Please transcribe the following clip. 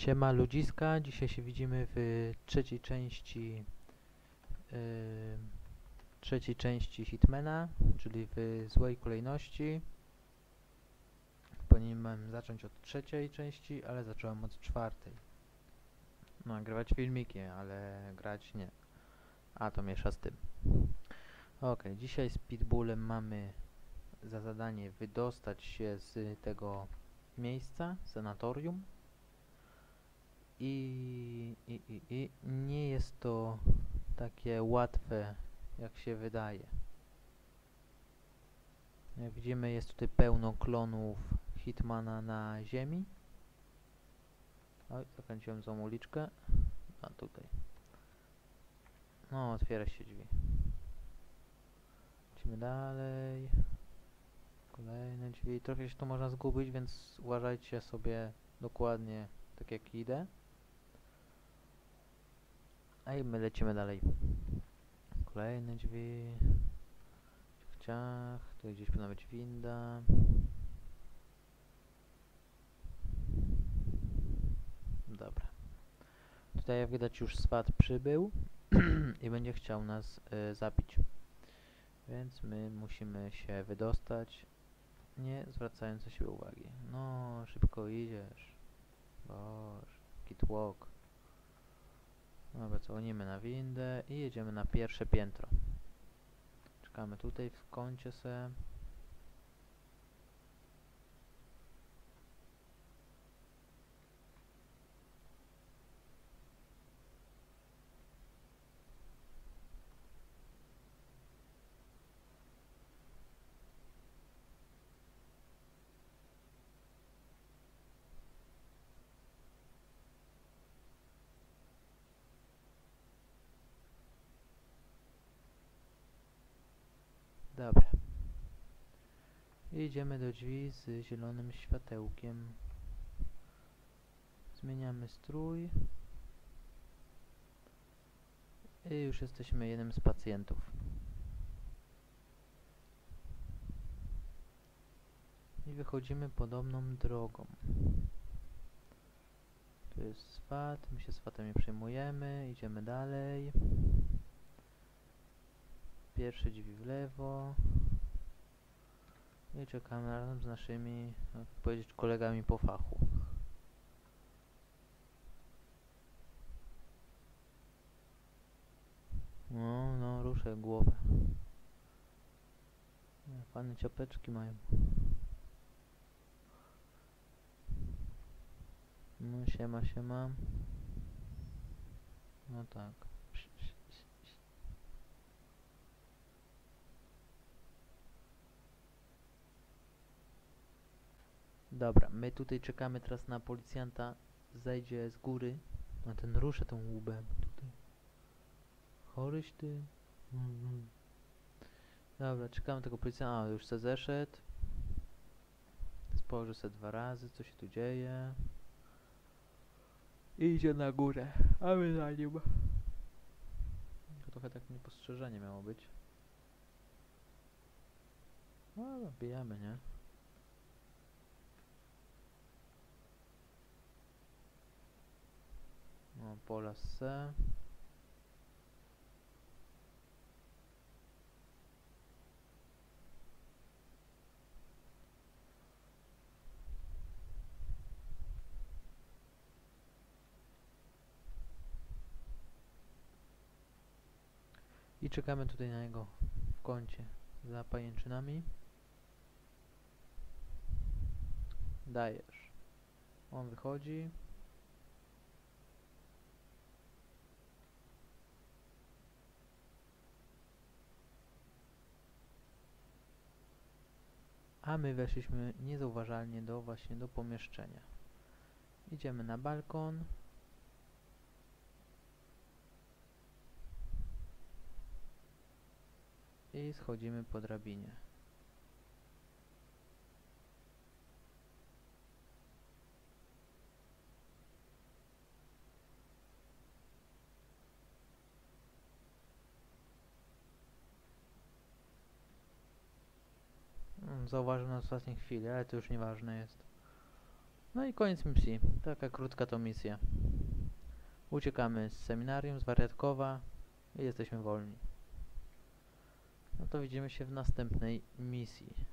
Siema ludziska, dzisiaj się widzimy w trzeciej części yy, trzeciej części Hitmana, czyli w złej kolejności. Powinienem zacząć od trzeciej części, ale zacząłem od czwartej. No, nagrywać filmiki, ale grać nie. A, to miesza z tym. Ok, dzisiaj z Pitbullem mamy za zadanie wydostać się z tego miejsca, sanatorium. I, i, i, I nie jest to takie łatwe, jak się wydaje. Jak widzimy, jest tutaj pełno klonów Hitmana na ziemi. Oj, zakręciłem złą uliczkę. A tutaj. No, otwiera się drzwi. Lecimy dalej. Kolejne drzwi. Trochę się tu można zgubić, więc uważajcie sobie dokładnie tak jak idę. A i my lecimy dalej. Kolejne drzwi. Ciach, ciach. Tu gdzieś powinna być winda. Dobra. Tutaj jak widać już swat przybył i będzie chciał nas y, zabić. Więc my musimy się wydostać, nie zwracając na siebie uwagi. No, szybko idziesz. Boże, kit walk. Dobra, dzwonimy na windę i jedziemy na pierwsze piętro. Czekamy tutaj w kącie se. Dobra. Idziemy do drzwi z zielonym światełkiem. Zmieniamy strój. I już jesteśmy jednym z pacjentów. I wychodzimy podobną drogą. Tu jest swat, my się swatem nie przejmujemy, idziemy dalej. Pierwsze drzwi w lewo. I czekamy razem z naszymi, jak powiedzieć, kolegami po fachu. No, no, ruszę głowę. No, Fajne ciapeczki mają. No, siema, siema. No tak. Dobra, my tutaj czekamy teraz na policjanta. Zejdzie z góry. A ten ruszę tą łubem tutaj. Choryś ty. Mhm. Dobra, czekamy tego policjanta. A, już se zeszedł. Spojrzy se dwa razy, co się tu dzieje. Idzie na górę, a my za nim. To trochę tak niepostrzeżenie miało być. No, bijamy, nie? Pola C. I czekamy tutaj na niego w kącie za pajęczynami. Dajesz. On wychodzi. A my weszliśmy niezauważalnie do właśnie do pomieszczenia. Idziemy na balkon. I schodzimy po drabinie. Mm, Zauważył nas w ostatniej chwili, ale to już nieważne jest. No i koniec misji. Taka krótka to misja. Uciekamy z seminarium, z wariatkowa i jesteśmy wolni. No to widzimy się w następnej misji.